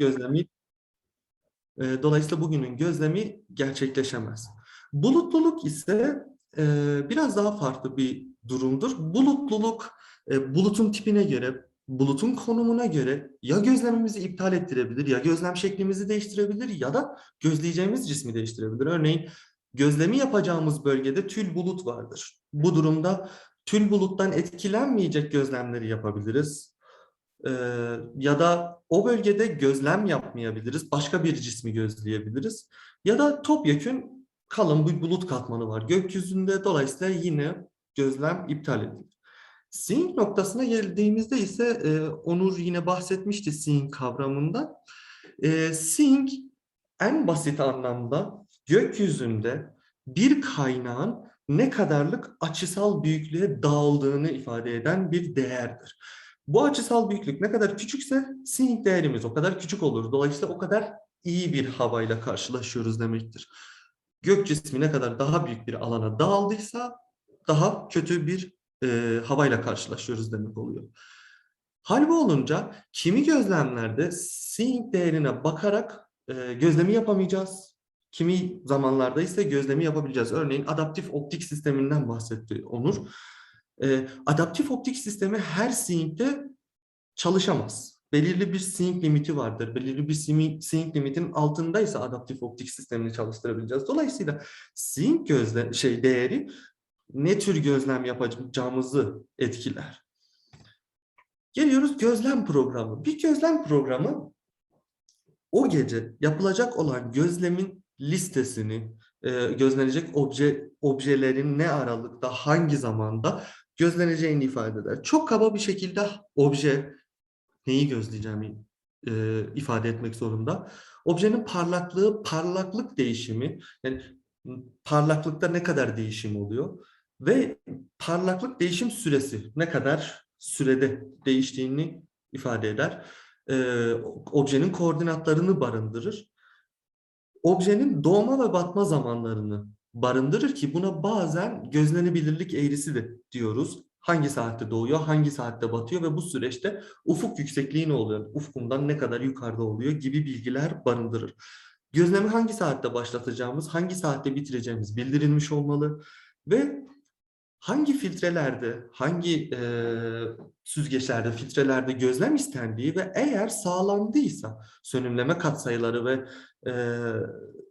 gözlemi e, dolayısıyla bugünün gözlemi gerçekleşemez. Bulutluluk ise e, biraz daha farklı bir durumdur. Bulutluluk e, bulutun tipine göre, bulutun konumuna göre ya gözlemimizi iptal ettirebilir, ya gözlem şeklimizi değiştirebilir ya da gözleyeceğimiz cismi değiştirebilir. Örneğin gözlemi yapacağımız bölgede tül bulut vardır. Bu durumda tül buluttan etkilenmeyecek gözlemleri yapabiliriz. Ya da o bölgede gözlem yapmayabiliriz. Başka bir cismi gözleyebiliriz. Ya da topyekün kalın bir bulut katmanı var gökyüzünde. Dolayısıyla yine gözlem iptal edilir. Seeing noktasına geldiğimizde ise e, Onur yine bahsetmişti seeing kavramından. E, seeing en basit anlamda gökyüzünde bir kaynağın ne kadarlık açısal büyüklüğe dağıldığını ifade eden bir değerdir. Bu açısal büyüklük ne kadar küçükse seeing değerimiz o kadar küçük olur. Dolayısıyla o kadar iyi bir havayla karşılaşıyoruz demektir. Gök cismi ne kadar daha büyük bir alana dağıldıysa daha kötü bir e, havayla karşılaşıyoruz demek oluyor. Hal bu olunca kimi gözlemlerde seeing değerine bakarak e, gözlemi yapamayacağız. Kimi zamanlarda ise gözlemi yapabileceğiz. Örneğin adaptif optik sisteminden bahsetti Onur. E, adaptif optik sistemi her seeing'de çalışamaz. Belirli bir seeing limiti vardır. Belirli bir seeing seeing limitin altındaysa adaptif optik sistemini çalıştırabileceğiz. Dolayısıyla seeing gözle şey değeri ne tür gözlem yapacağımızı etkiler. Geliyoruz gözlem programı. Bir gözlem programı o gece yapılacak olan gözlemin listesini, e, gözlenecek obje objelerin ne aralıkta, hangi zamanda gözleneceğini ifade eder. Çok kaba bir şekilde obje neyi gözleyeceğimi e, ifade etmek zorunda. Objenin parlaklığı, parlaklık değişimi, yani parlaklıkta ne kadar değişim oluyor ve parlaklık değişim süresi ne kadar sürede değiştiğini ifade eder. Ee, objenin koordinatlarını barındırır. Objenin doğma ve batma zamanlarını barındırır ki buna bazen gözlenebilirlik eğrisi de diyoruz. Hangi saatte doğuyor, hangi saatte batıyor ve bu süreçte ufuk yüksekliği ne oluyor, ufkumdan ne kadar yukarıda oluyor gibi bilgiler barındırır. Gözlemi hangi saatte başlatacağımız, hangi saatte bitireceğimiz bildirilmiş olmalı ve hangi filtrelerde, hangi e, süzgeçlerde, filtrelerde gözlem istendiği ve eğer sağlandıysa sönümleme katsayıları ve e,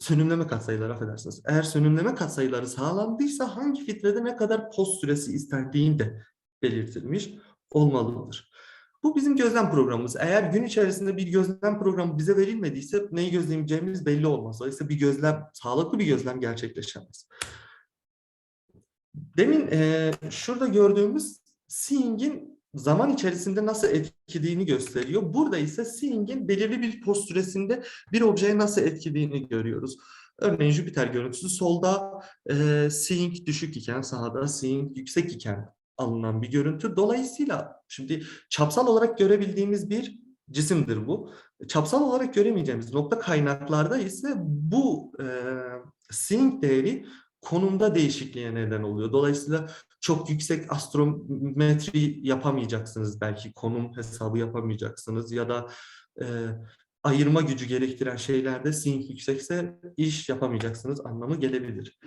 sönümleme katsayıları affedersiniz. Eğer sönümleme katsayıları sağlandıysa hangi filtrede ne kadar post süresi istendiğini de belirtilmiş olmalıdır. Bu bizim gözlem programımız. Eğer gün içerisinde bir gözlem programı bize verilmediyse neyi gözlemeyeceğimiz belli olmaz. Dolayısıyla bir gözlem, sağlıklı bir gözlem gerçekleşemez. Demin e, şurada gördüğümüz seeing'in zaman içerisinde nasıl etkilediğini gösteriyor. Burada ise seeing'in belirli bir post bir objeye nasıl etkilediğini görüyoruz. Örneğin Jüpiter görüntüsü solda e, seeing düşük iken sağda seeing yüksek iken alınan bir görüntü. Dolayısıyla şimdi çapsal olarak görebildiğimiz bir cisimdir bu. Çapsal olarak göremeyeceğimiz nokta kaynaklarda ise bu e, seeing değeri konumda değişikliğe neden oluyor. Dolayısıyla çok yüksek astrometri yapamayacaksınız belki konum hesabı yapamayacaksınız ya da e, ayırma gücü gerektiren şeylerde seeing yüksekse iş yapamayacaksınız anlamı gelebilir.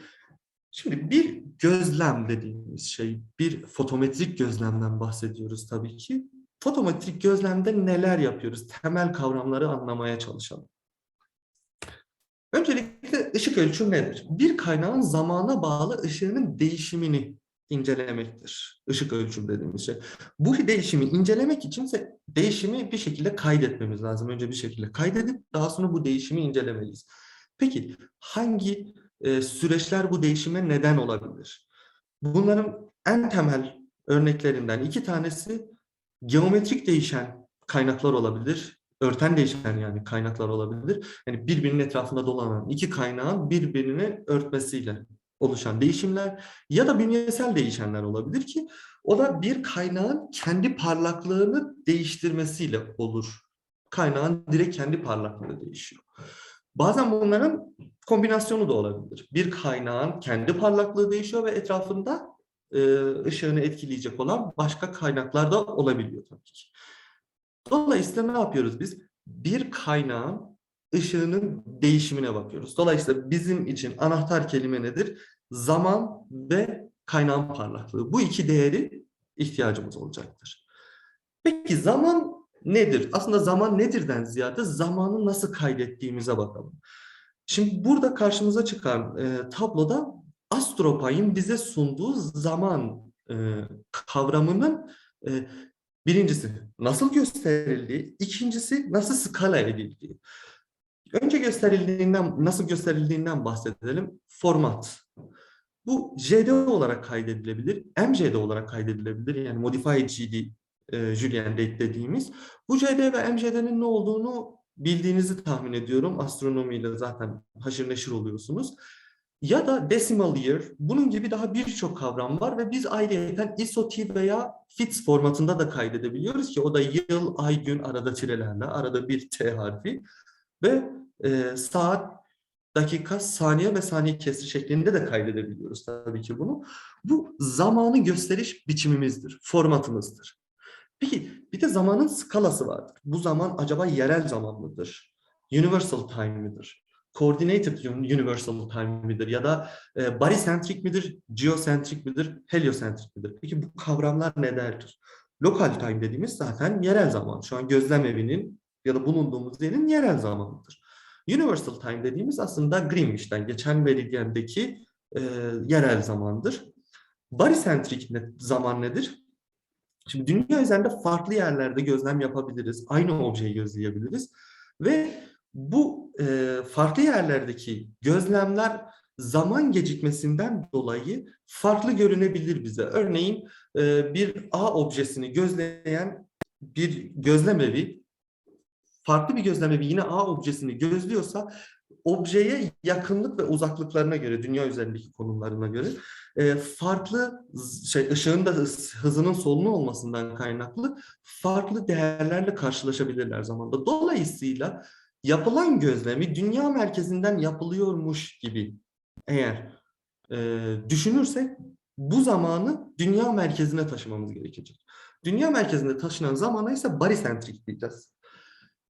Şimdi bir gözlem dediğimiz şey, bir fotometrik gözlemden bahsediyoruz tabii ki. Fotometrik gözlemde neler yapıyoruz? Temel kavramları anlamaya çalışalım. Öncelikle ışık ölçüm nedir? Bir kaynağın zamana bağlı ışığının değişimini incelemektir. Işık ölçüm dediğimiz şey. Bu değişimi incelemek içinse değişimi bir şekilde kaydetmemiz lazım. Önce bir şekilde kaydedip daha sonra bu değişimi incelemeliyiz. Peki hangi e, süreçler bu değişime neden olabilir? Bunların en temel örneklerinden iki tanesi geometrik değişen kaynaklar olabilir örten değişen yani kaynaklar olabilir. Yani birbirinin etrafında dolanan iki kaynağın birbirini örtmesiyle oluşan değişimler ya da bünyesel değişenler olabilir ki o da bir kaynağın kendi parlaklığını değiştirmesiyle olur. Kaynağın direkt kendi parlaklığı değişiyor. Bazen bunların kombinasyonu da olabilir. Bir kaynağın kendi parlaklığı değişiyor ve etrafında ışığını etkileyecek olan başka kaynaklar da olabiliyor tabii ki. Dolayısıyla ne yapıyoruz biz? bir kaynağın ışığının değişimine bakıyoruz. Dolayısıyla bizim için anahtar kelime nedir? Zaman ve kaynağın parlaklığı. Bu iki değeri ihtiyacımız olacaktır. Peki zaman nedir? Aslında zaman nedirden ziyade zamanı nasıl kaydettiğimize bakalım. Şimdi burada karşımıza çıkan e, tabloda Astropay'ın bize sunduğu zaman e, kavramının e, birincisi nasıl gösterildiği, ikincisi nasıl skala edildiği. Önce gösterildiğinden, nasıl gösterildiğinden bahsedelim. Format. Bu JD olarak kaydedilebilir, MJD olarak kaydedilebilir. Yani Modified GD, e, Julian Date dediğimiz. Bu JD ve MJD'nin ne olduğunu bildiğinizi tahmin ediyorum. Astronomiyle zaten haşır neşir oluyorsunuz. Ya da decimal year, bunun gibi daha birçok kavram var ve biz ayrıyeten ISO-T veya FITS formatında da kaydedebiliyoruz ki o da yıl, ay, gün arada tirelerle, arada bir T harfi ve e, saat, dakika, saniye ve saniye kesri şeklinde de kaydedebiliyoruz tabii ki bunu. Bu zamanı gösteriş biçimimizdir, formatımızdır. Peki bir de zamanın skalası vardır. Bu zaman acaba yerel zaman mıdır? Universal time midir? Coordinated universal time midir? Ya da e, barycentric midir? Geocentric midir? Heliocentric midir? Peki bu kavramlar nelerdir? Local time dediğimiz zaten yerel zaman. Şu an gözlem evinin ya da bulunduğumuz yerin yerel zamanıdır. Universal time dediğimiz aslında Greenwich'ten geçen meridyendeki e, yerel zamandır. Barycentric ne, zaman nedir? Şimdi dünya üzerinde farklı yerlerde gözlem yapabiliriz. Aynı objeyi gözleyebiliriz. Ve bu e, farklı yerlerdeki gözlemler zaman gecikmesinden dolayı farklı görünebilir bize. Örneğin e, bir A objesini gözleyen bir gözlemevi farklı bir gözlemevi yine A objesini gözlüyorsa objeye yakınlık ve uzaklıklarına göre, dünya üzerindeki konumlarına göre e, farklı şey ışığın da hızının solunu olmasından kaynaklı farklı değerlerle karşılaşabilirler zamanda. Dolayısıyla yapılan gözlemi dünya merkezinden yapılıyormuş gibi eğer e, düşünürsek bu zamanı dünya merkezine taşımamız gerekecek. Dünya merkezinde taşınan zamana ise barycentrik diyeceğiz.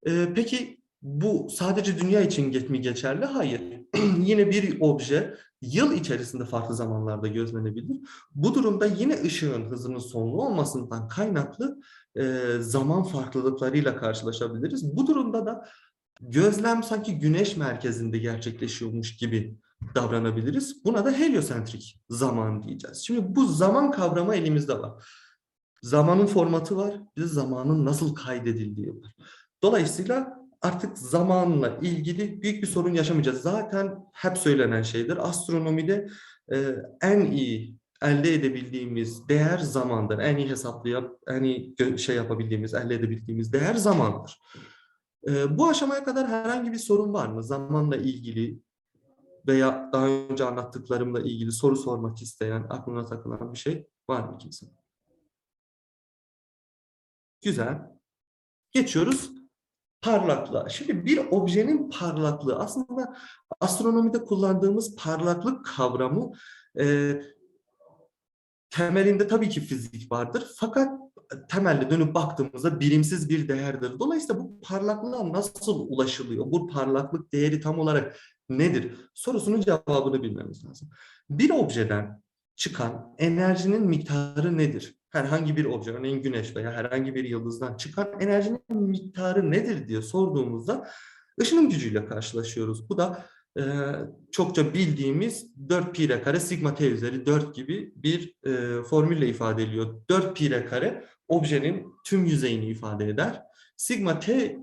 E, peki bu sadece dünya için mi geçerli? Hayır. yine bir obje yıl içerisinde farklı zamanlarda gözlenebilir. Bu durumda yine ışığın hızının sonlu olmasından kaynaklı e, zaman farklılıklarıyla karşılaşabiliriz. Bu durumda da gözlem sanki güneş merkezinde gerçekleşiyormuş gibi davranabiliriz. Buna da heliosentrik zaman diyeceğiz. Şimdi bu zaman kavramı elimizde var. Zamanın formatı var, bir de zamanın nasıl kaydedildiği var. Dolayısıyla artık zamanla ilgili büyük bir sorun yaşamayacağız. Zaten hep söylenen şeydir. Astronomide e, en iyi elde edebildiğimiz değer zamandır. En iyi hesaplayıp, en iyi şey yapabildiğimiz, elde edebildiğimiz değer zamandır. E, bu aşamaya kadar herhangi bir sorun var mı? Zamanla ilgili veya daha önce anlattıklarımla ilgili soru sormak isteyen, aklına takılan bir şey var mı kimse? Güzel. Geçiyoruz parlaklığa. Şimdi bir objenin parlaklığı aslında astronomide kullandığımız parlaklık kavramı e, temelinde tabii ki fizik vardır. Fakat temelde dönüp baktığımızda birimsiz bir değerdir. Dolayısıyla bu parlaklığa nasıl ulaşılıyor? Bu parlaklık değeri tam olarak nedir? Sorusunun cevabını bilmemiz lazım. Bir objeden çıkan enerjinin miktarı nedir? Herhangi bir obje, örneğin güneş veya herhangi bir yıldızdan çıkan enerjinin miktarı nedir diye sorduğumuzda ışınım gücüyle karşılaşıyoruz. Bu da e, çokça bildiğimiz 4 pi r kare sigma t üzeri 4 gibi bir e, formülle ifade ediliyor. 4 pi r kare objenin tüm yüzeyini ifade eder. Sigma t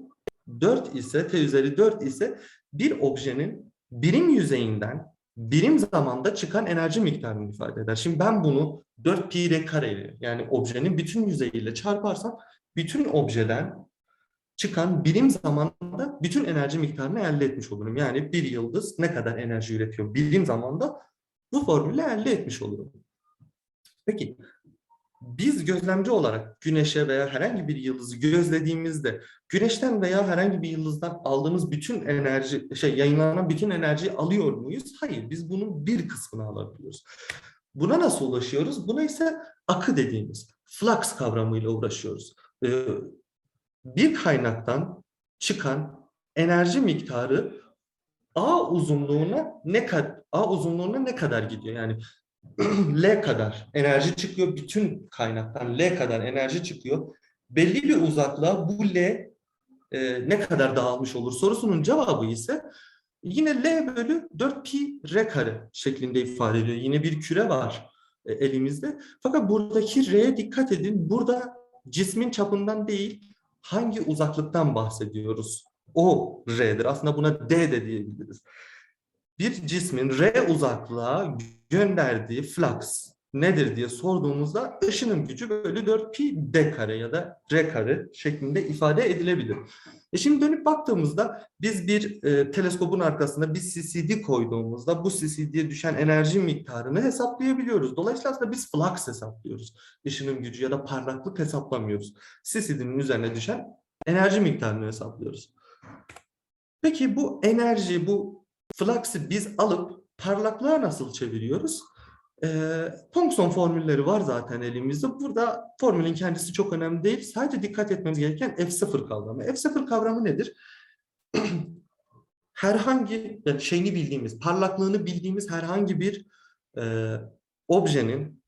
4 ise t üzeri 4 ise bir objenin birim yüzeyinden birim zamanda çıkan enerji miktarını ifade eder. Şimdi ben bunu 4 pi r kare yani objenin bütün yüzeyiyle çarparsam bütün objeden çıkan birim zamanda bütün enerji miktarını elde etmiş olurum. Yani bir yıldız ne kadar enerji üretiyor birim zamanda bu formülü elde etmiş olurum. Peki biz gözlemci olarak güneşe veya herhangi bir yıldızı gözlediğimizde güneşten veya herhangi bir yıldızdan aldığımız bütün enerji şey yayınlanan bütün enerjiyi alıyor muyuz? Hayır, biz bunun bir kısmını alabiliyoruz. Buna nasıl ulaşıyoruz? Buna ise akı dediğimiz flux kavramıyla uğraşıyoruz. Ee, bir kaynaktan çıkan enerji miktarı A uzunluğuna ne kadar A uzunluğuna ne kadar gidiyor? Yani L kadar enerji çıkıyor bütün kaynaktan L kadar enerji çıkıyor. Belli bir uzaklığa bu L e, ne kadar dağılmış olur sorusunun cevabı ise yine L bölü 4 pi r kare şeklinde ifade ediyor. Yine bir küre var e, elimizde. Fakat buradaki R'ye dikkat edin. Burada cismin çapından değil hangi uzaklıktan bahsediyoruz? O R'dir. Aslında buna D de diyebiliriz. Bir cismin R uzaklığa gönderdiği flux nedir diye sorduğumuzda ışının gücü bölü 4 pi d kare ya da r kare şeklinde ifade edilebilir. E şimdi dönüp baktığımızda biz bir e, teleskopun arkasına bir CCD koyduğumuzda bu CCD'ye düşen enerji miktarını hesaplayabiliyoruz. Dolayısıyla aslında biz flux hesaplıyoruz. Işının gücü ya da parlaklık hesaplamıyoruz. CCD'nin üzerine düşen enerji miktarını hesaplıyoruz. Peki bu enerji, bu flux'ı biz alıp parlaklığa nasıl çeviriyoruz? Ee, Thomson formülleri var zaten elimizde. Burada formülün kendisi çok önemli değil. Sadece dikkat etmemiz gereken F0 kavramı. F0 kavramı nedir? herhangi yani şeyini bildiğimiz, parlaklığını bildiğimiz herhangi bir e, objenin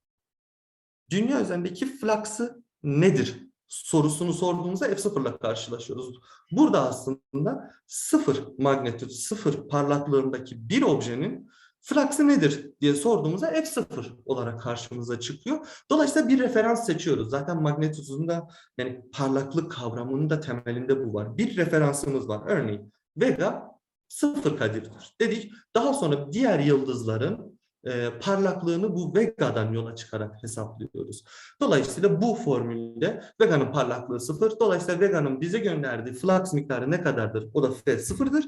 dünya üzerindeki flux'ı nedir sorusunu sorduğumuzda F0 ile karşılaşıyoruz. Burada aslında sıfır magnetüt, sıfır parlaklığındaki bir objenin flux'ı nedir diye sorduğumuzda F0 olarak karşımıza çıkıyor. Dolayısıyla bir referans seçiyoruz. Zaten magnetüsün de yani parlaklık kavramının da temelinde bu var. Bir referansımız var. Örneğin Vega sıfır kadirdir dedik. Daha sonra diğer yıldızların e, parlaklığını bu Vega'dan yola çıkarak hesaplıyoruz. Dolayısıyla bu formülde Vega'nın parlaklığı sıfır. Dolayısıyla Vega'nın bize gönderdiği flux miktarı ne kadardır? O da F sıfırdır.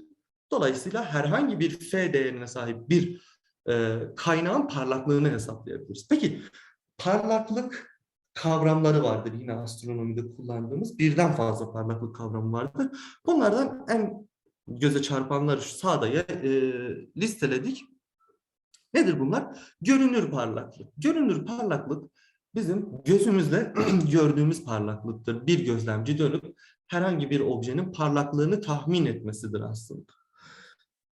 Dolayısıyla herhangi bir F değerine sahip bir e, kaynağın parlaklığını hesaplayabiliriz. Peki parlaklık kavramları vardır yine astronomide kullandığımız. Birden fazla parlaklık kavramı vardır. Bunlardan en göze çarpanları şu sağda e, listeledik. Nedir bunlar? Görünür parlaklık. Görünür parlaklık bizim gözümüzle gördüğümüz parlaklıktır. Bir gözlemci dönüp herhangi bir objenin parlaklığını tahmin etmesidir aslında.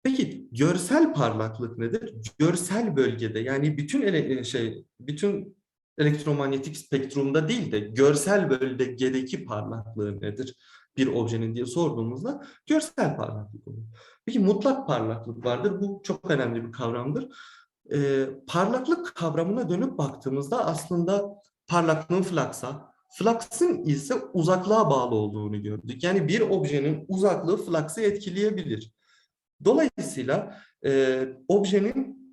Peki görsel parlaklık nedir? Görsel bölgede yani bütün ele, şey bütün elektromanyetik spektrumda değil de görsel bölgedeki parlaklığı nedir? Bir objenin diye sorduğumuzda görsel parlaklık olur. Peki mutlak parlaklık vardır. Bu çok önemli bir kavramdır. Ee, parlaklık kavramına dönüp baktığımızda aslında parlaklığın flaksa, flux'ın ise uzaklığa bağlı olduğunu gördük. Yani bir objenin uzaklığı flux'ı etkileyebilir. Dolayısıyla e, objenin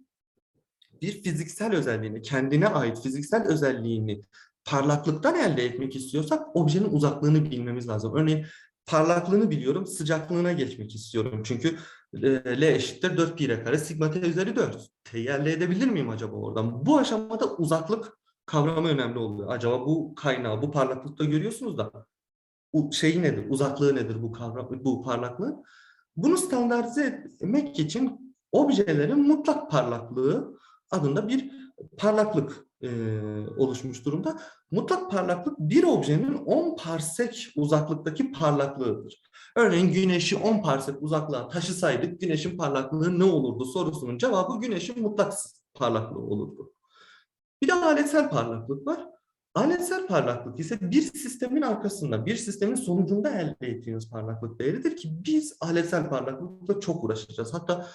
bir fiziksel özelliğini, kendine ait fiziksel özelliğini parlaklıktan elde etmek istiyorsak objenin uzaklığını bilmemiz lazım. Örneğin parlaklığını biliyorum, sıcaklığına geçmek istiyorum. Çünkü e, L eşittir 4 pi kare sigma t üzeri 4. T'yi elde edebilir miyim acaba oradan? Bu aşamada uzaklık kavramı önemli oluyor. Acaba bu kaynağı, bu parlaklıkta görüyorsunuz da şeyi nedir, uzaklığı nedir bu kavram, bu parlaklığın? Bunu standartize etmek için objelerin mutlak parlaklığı adında bir parlaklık e, oluşmuş durumda. Mutlak parlaklık bir objenin 10 parsek uzaklıktaki parlaklığıdır. Örneğin güneşi 10 parsek uzaklığa taşısaydık güneşin parlaklığı ne olurdu sorusunun cevabı güneşin mutlak parlaklığı olurdu. Bir de aletsel parlaklık var. Aletsel parlaklık ise bir sistemin arkasında, bir sistemin sonucunda elde ettiğimiz parlaklık değeridir ki biz aletsel parlaklıkla çok uğraşacağız. Hatta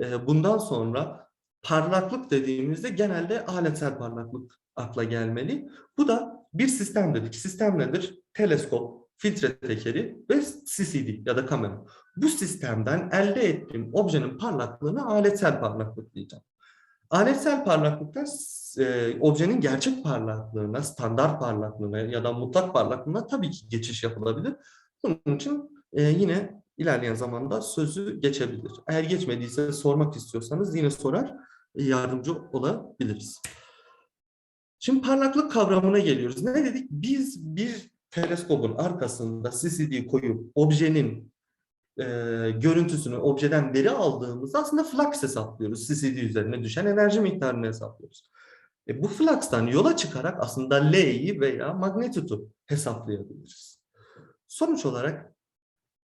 e, bundan sonra parlaklık dediğimizde genelde aletsel parlaklık akla gelmeli. Bu da bir sistem dedik. Sistem nedir? Teleskop, filtre tekeri ve CCD ya da kamera. Bu sistemden elde ettiğim objenin parlaklığına aletsel parlaklık diyeceğim. Aletsel parlaklıkta e, objenin gerçek parlaklığına, standart parlaklığına ya da mutlak parlaklığına tabii ki geçiş yapılabilir. Bunun için e, yine ilerleyen zamanda sözü geçebilir. Eğer geçmediyse sormak istiyorsanız yine sorar, yardımcı olabiliriz. Şimdi parlaklık kavramına geliyoruz. Ne dedik? Biz bir teleskopun arkasında CCD koyup objenin e, görüntüsünü objeden veri aldığımızda aslında flux hesaplıyoruz. CCD üzerine düşen enerji miktarını hesaplıyoruz. E, bu flux'tan yola çıkarak aslında L'yi veya magnitude'u hesaplayabiliriz. Sonuç olarak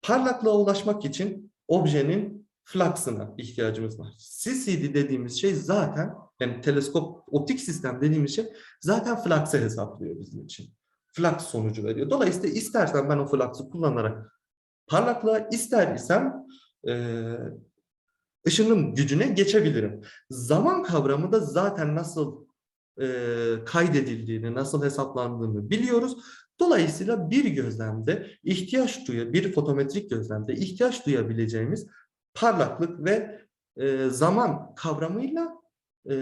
Parlaklığa ulaşmak için objenin flux'ına ihtiyacımız var. CCD dediğimiz şey zaten yani teleskop optik sistem dediğimiz şey zaten flux'ı hesaplıyor bizim için. Flux sonucu veriyor. Dolayısıyla istersen ben o flux'ı kullanarak parlaklığa ister isem eee ışının gücüne geçebilirim. Zaman kavramı da zaten nasıl e, kaydedildiğini, nasıl hesaplandığını biliyoruz. Dolayısıyla bir gözlemde ihtiyaç duya, bir fotometrik gözlemde ihtiyaç duyabileceğimiz parlaklık ve e, zaman kavramıyla e,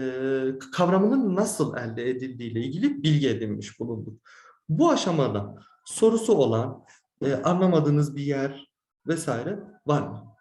kavramının nasıl elde edildiğiyle ilgili bilgi edinmiş bulunduk. Bu aşamada sorusu olan, e, anlamadığınız bir yer vesaire var mı?